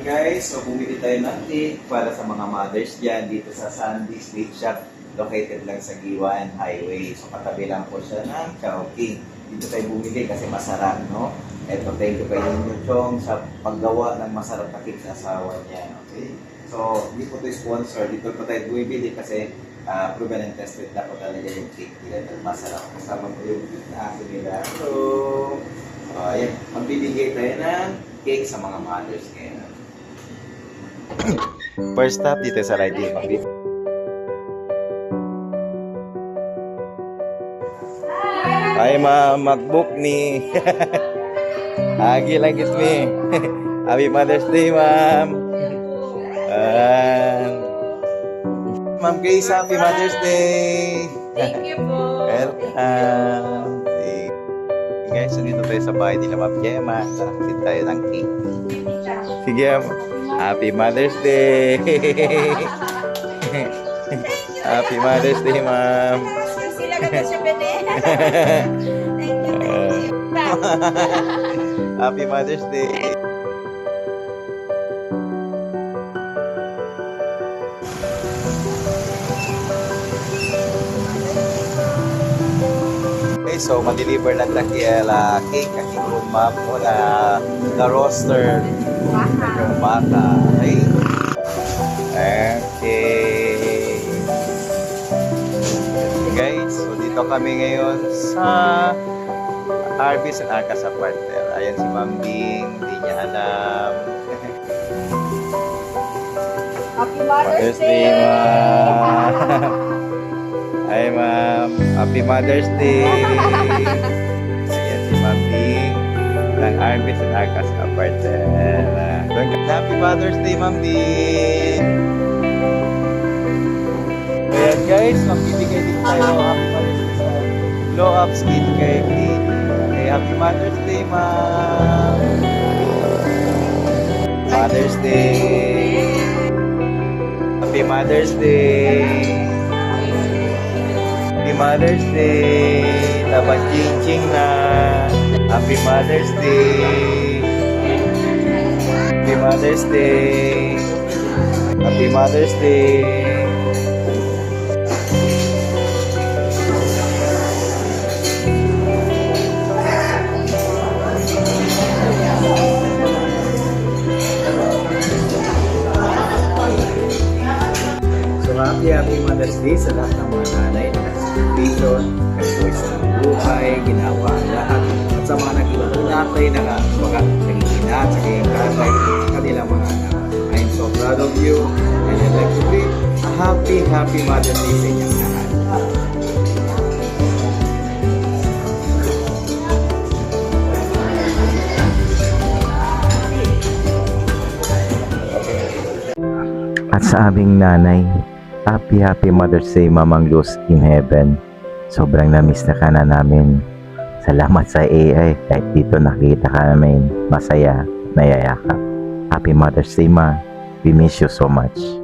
Guys, so bumili tayo ng cake para sa mga mothers dyan dito sa Sandy Sweet Shop located lang sa Giwan Highway. So katabi lang po siya ng Chowking. Dito tayo bumili kasi masarap, no? Eto, thank you kay Yun Chong sa paggawa ng masarap na cake sa asawa niya. Okay? So, hindi po ito sponsor. Dito po tayo bumibili kasi ah, proven and tested na po talaga yung cake nila. Masarap. Kasama po yung cake na nila. So, uh, ayan, magbibigay tayo ng cake sa mga mothers ngayon. First stop dito sa Ride Mabib. Ay, ma magbook ni Agi lang git me. Happy Mother's Day, ma'am. And Ma'am Grace, Happy Mother's Day. Thank you po. Welcome. Guys, so dito tayo sa bahay nila Ma'am Gemma. Nakakit tayo ng cake. Sige. Happy Mother's Day. Happy Mother's Day, ma'am. Happy Mother's Day. So ma-deliver na ta kaya cake kay ma'am mo na na roaster yung bata. Okay. Okay. Guys, so dito kami ngayon sa Arby's and Arcas Apartel. Ayan si Ma'am Bing, hindi niya alam. Happy Mother's Day, Ma'am. Hi, Ma'am. Happy Mother's Day. Ayan si Bing ng Arby's and Arcas Apartel. Happy Mother's Day, Ma'am Bing. Ayan guys, magbibigay din tayo Happy Mother's Day sa Up Skin kay Kate. Okay, Happy Mother's Day, Ma'am. Mother's Day. Happy Mother's Day. Mother's Day. Dapat ching na. Happy Mother's Day. Happy Mother's Day. Happy Mother's Day. Happy happy Mother's Day sa lahat ng mga nanay na nag-celebration, kayo sa buhay, ginawa lahat. At sa mga nag-iulakay na mga nangihina at sa kayong katay sa kanilang mga anak. I'm so proud of you and I'd like to wish a happy, happy Mother's Day sa inyong lahat. At sa aming nanay, happy happy Mother's Day Mamang Luz in Heaven. Sobrang na-miss na ka na namin. Salamat sa AI kahit dito nakita ka namin masaya, nayayakap. Happy Mother's Day Ma. We miss you so much.